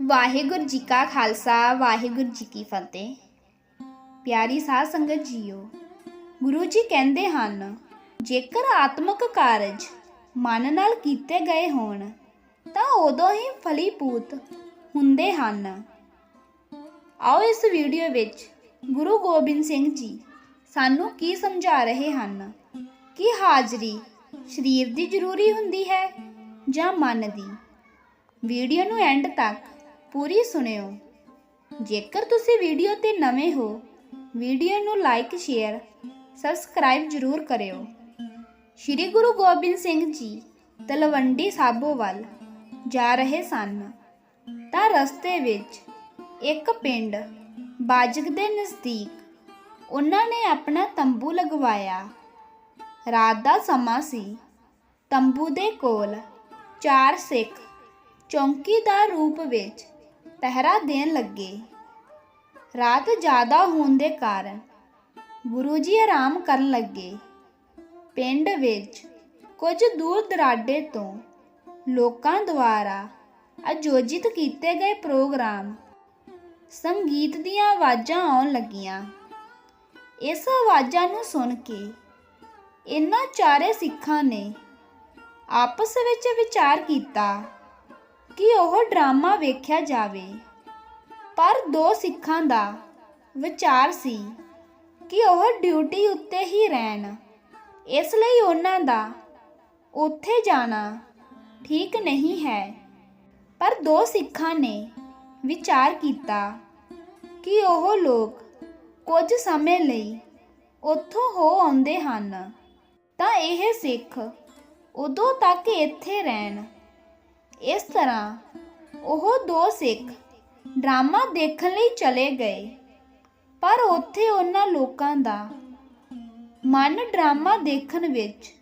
ਵਾਹਿਗੁਰੂ ਜੀ ਕਾ ਖਾਲਸਾ, ਵਾਹਿਗੁਰੂ ਜੀ ਕੀ ਫਤਿਹ। ਪਿਆਰੀ ਸਾਧ ਸੰਗਤ ਜੀਓ, ਗੁਰੂ ਜੀ ਕਹਿੰਦੇ ਹਨ, ਜੇਕਰ ਆਤਮਿਕ ਕਾਰਜ ਮਨ ਨਾਲ ਕੀਤੇ ਗਏ ਹੋਣ, ਤਾਂ ਉਦੋਂ ਹੀ ਫਲੀਪੂਤ ਹੁੰਦੇ ਹਨ। ਆਓ ਇਸ ਵੀਡੀਓ ਵਿੱਚ ਗੁਰੂ ਗੋਬਿੰਦ ਸਿੰਘ ਜੀ ਸਾਨੂੰ ਕੀ ਸਮਝਾ ਰਹੇ ਹਨ? ਕਿ ਹਾਜ਼ਰੀ ਸਰੀਰ ਦੀ ਜ਼ਰੂਰੀ ਹੁੰਦੀ ਹੈ ਜਾਂ ਮਨ ਦੀ? ਵੀਡੀਓ ਨੂੰ ਐਂਡ ਤੱਕ ਪੂਰੀ ਸੁਣਿਓ। ਜੇਕਰ ਤੁਸੀਂ ਵੀਡੀਓ ਤੇ ਨਵੇਂ ਹੋ, ਵੀਡੀਓ ਨੂੰ ਲਾਈਕ ਸ਼ੇਅਰ ਸਬਸਕ੍ਰਾਈਬ ਜ਼ਰੂਰ ਕਰਿਓ। ਸ਼੍ਰੀ ਗੁਰੂ ਗੋਬਿੰਦ ਸਿੰਘ ਜੀ, ਤਲਵੰਡੀ ਸਾਬੋ ਵੱਲ ਜਾ ਰਹੇ ਸਨ। ਤਾਂ ਰਸਤੇ ਵਿੱਚ ਇੱਕ ਪਿੰਡ ਬਾਜਕ ਦੇ ਨਜ਼ਦੀਕ ਉਹਨਾਂ ਨੇ ਆਪਣਾ ਤੰਬੂ ਲਗਵਾਇਆ। ਰਾਤ ਦਾ ਸਮਾਂ ਸੀ। ਤੰਬੂ ਦੇ ਕੋਲ ਚਾਰ ਸਿੱਖ ਚੌਂਕੀਦਾਰ ਰੂਪ ਵਿੱਚ ਪਹਿਰਾ ਦੇਣ ਲੱਗੇ। ਰਾਤ ਜ਼ਿਆਦਾ ਹੋਣ ਦੇ ਕਾਰਨ ਗੁਰੂ ਜੀ ਆਰਾਮ ਕਰਨ ਲੱਗੇ। ਪਿੰਡ ਵਿੱਚ ਕੁਝ ਦੂਰ ਦਰਾਡੇ ਤੋਂ ਲੋਕਾਂ ਦੁਆਰਾ ਆਯੋਜਿਤ ਕੀਤੇ ਗਏ ਪ੍ਰੋਗਰਾਮ ਸੰਗੀਤ ਦੀਆਂ ਆਵਾਜ਼ਾਂ ਆਉਣ ਲੱਗੀਆਂ। ਇਸ ਆਵਾਜ਼ਾਂ ਨੂੰ ਸੁਣ ਕੇ ਇਹਨਾਂ ਚਾਰੇ ਸਿੱਖਾਂ ਨੇ ਆਪਸ ਵਿੱਚ ਵਿਚਾਰ ਕੀਤਾ। ਕਿ ਉਹ ਡਰਾਮਾ ਵੇਖਿਆ ਜਾਵੇ। ਪਰ ਦੋ ਸਿੱਖਾਂ ਦਾ ਵਿਚਾਰ ਸੀ ਕਿ ਉਹ ਡਿਊਟੀ ਉੱਤੇ ਹੀ ਰਹਿਣ। ਇਸ ਲਈ ਉਹਨਾਂ ਦਾ ਉੱਥੇ ਜਾਣਾ ਠੀਕ ਨਹੀਂ ਹੈ। ਪਰ ਦੋ ਸਿੱਖਾਂ ਨੇ ਵਿਚਾਰ ਕੀਤਾ ਕਿ ਉਹ ਲੋਕ ਕੁਝ ਸਮੇਂ ਲਈ ਉੱਥੋਂ ਹੋ ਆਉਂਦੇ ਹਨ। ਤਾਂ ਇਹ ਸਿੱਖ ਉਦੋਂ ਤੱਕ ਇੱਥੇ ਰਹਿਣ ਇਸ ਤਰ੍ਹਾਂ ਉਹ ਦੋ ਸਿੱਖ ਡਰਾਮਾ ਦੇਖਣ ਲਈ ਚਲੇ ਗਏ। ਪਰ ਉੱਥੇ ਉਹਨਾਂ ਲੋਕਾਂ ਦਾ ਮਨ ਡਰਾਮਾ ਦੇਖਣ ਵਿੱਚ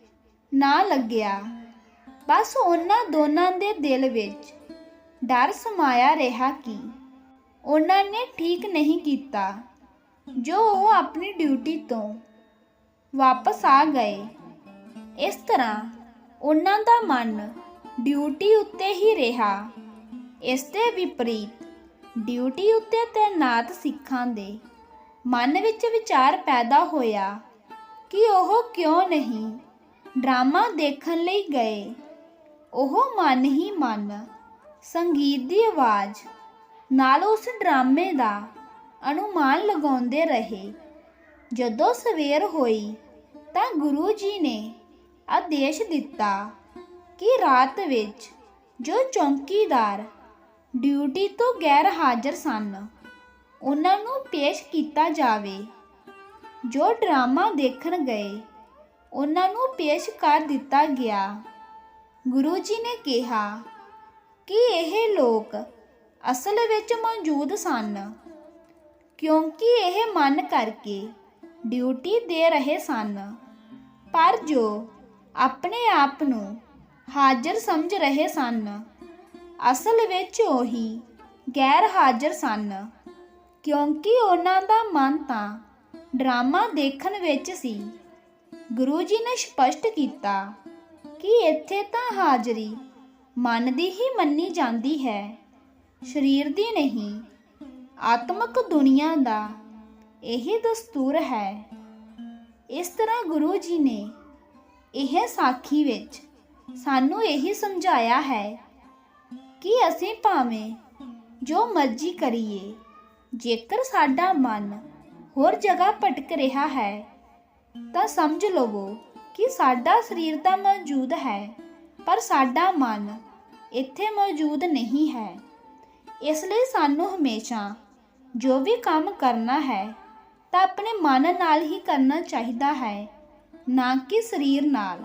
ਨਾ ਲੱਗਿਆ। ਬਸ ਉਹਨਾਂ ਦੋਨਾਂ ਦੇ ਦਿਲ ਵਿੱਚ ਡਰ ਸਮਾਇਆ ਰਿਹਾ ਕਿ ਉਹਨਾਂ ਨੇ ਠੀਕ ਨਹੀਂ ਕੀਤਾ, ਜੋ ਉਹ ਆਪਣੀ ਡਿਊਟੀ ਤੋਂ ਵਾਪਸ ਆ ਗਏ। ਇਸ ਤਰ੍ਹਾਂ ਉਹਨਾਂ ਦਾ ਮਨ ਡਿਊਟੀ ਉੱਤੇ ਹੀ ਰਿਹਾ। ਇਸ ਦੇ ਵਿਪਰੀਤ ਡਿਊਟੀ ਉੱਤੇ ਤੈਨਾਤ ਸਿੱਖਾਂ ਦੇ ਮਨ ਵਿੱਚ ਵਿਚਾਰ ਪੈਦਾ ਹੋਇਆ ਕਿ ਉਹ ਕਿਉਂ ਨਹੀਂ ਡਰਾਮਾ ਦੇਖਣ ਲਈ ਗਏ। ਉਹ ਮਨ ਹੀ ਮਨ, ਸੰਗੀਤ ਦੀ ਆਵਾਜ਼ ਨਾਲ ਉਸ ਡਰਾਮੇ ਦਾ ਅਨੁਮਾਨ ਲਗਾਉਂਦੇ ਰਹੇ। ਜਦੋਂ ਸਵੇਰ ਹੋਈ ਤਾਂ ਗੁਰੂ ਜੀ ਨੇ ਆਦੇਸ਼ ਦਿੱਤਾ ਕਿ ਰਾਤ ਵਿੱਚ ਜੋ ਚੌਂਕੀਦਾਰ ਡਿਊਟੀ ਤੋਂ ਗੈਰ ਹਾਜ਼ਰ ਸਨ, ਉਹਨਾਂ ਨੂੰ ਪੇਸ਼ ਕੀਤਾ ਜਾਵੇ। ਜੋ ਡਰਾਮਾ ਦੇਖਣ ਗਏ, ਉਹਨਾਂ ਨੂੰ ਪੇਸ਼ ਕਰ ਦਿੱਤਾ ਗਿਆ। ਗੁਰੂ ਜੀ ਨੇ ਕਿਹਾ ਕਿ ਇਹ ਲੋਕ ਅਸਲ ਵਿੱਚ ਮੌਜੂਦ ਸਨ, ਕਿਉਂਕਿ ਇਹ ਮਨ ਕਰਕੇ ਡਿਊਟੀ ਦੇ ਰਹੇ ਸਨ। ਪਰ ਜੋ ਆਪਣੇ ਆਪ ਨੂੰ ਹਾਜ਼ਰ ਸਮਝ ਰਹੇ ਸਨ। ਅਸਲ ਵਿੱਚ ਉਹੀ ਗੈਰ ਹਾਜ਼ਰ ਸਨ। ਕਿਉਂਕਿ ਉਹਨਾਂ ਦਾ ਮਨ ਤਾਂ ਡਰਾਮਾ ਦੇਖਣ ਵਿੱਚ ਸੀ। ਗੁਰੂ ਜੀ ਨੇ ਸਪਸ਼ਟ ਕੀਤਾ ਕਿ ਇੱਥੇ ਤਾਂ ਹਾਜ਼ਰੀ ਮਨ ਦੀ ਹੀ ਮੰਨੀ ਜਾਂਦੀ ਹੈ, ਸਰੀਰ ਦੀ ਨਹੀਂ, ਆਤਮਿਕ ਦੁਨੀਆ ਦਾ ਇਹੀ ਦਸਤੂਰ ਹੈ। ਇਸ ਤਰ੍ਹਾਂ ਗੁਰੂ ਜੀ ਨੇ ਇਹ ਸਾਖੀ ਵਿੱਚ ਸਾਨੂੰ ਇਹੀ ਸਮਝਾਇਆ ਹੈ ਕਿ ਅਸੀਂ ਭਾਵੇਂ ਜੋ ਮਰਜ਼ੀ ਕਰੀਏ, ਜੇਕਰ ਸਾਡਾ ਮਨ ਹੋਰ ਜਗ੍ਹਾ ਭਟਕ ਰਿਹਾ ਹੈ, ਤਾਂ ਸਮਝ ਲਵੋ ਕਿ ਸਾਡਾ ਸਰੀਰ ਤਾਂ ਮੌਜੂਦ ਹੈ, ਪਰ ਸਾਡਾ ਮਨ ਇੱਥੇ ਮੌਜੂਦ ਨਹੀਂ ਹੈ। ਇਸ ਲਈ ਸਾਨੂੰ ਹਮੇਸ਼ਾ ਜੋ ਵੀ ਕੰਮ ਕਰਨਾ ਹੈ, ਤਾਂ ਆਪਣੇ ਮਨ ਨਾਲ ਹੀ ਕਰਨਾ ਚਾਹੀਦਾ ਹੈ, ਨਾ ਕਿ ਸਰੀਰ ਨਾਲ।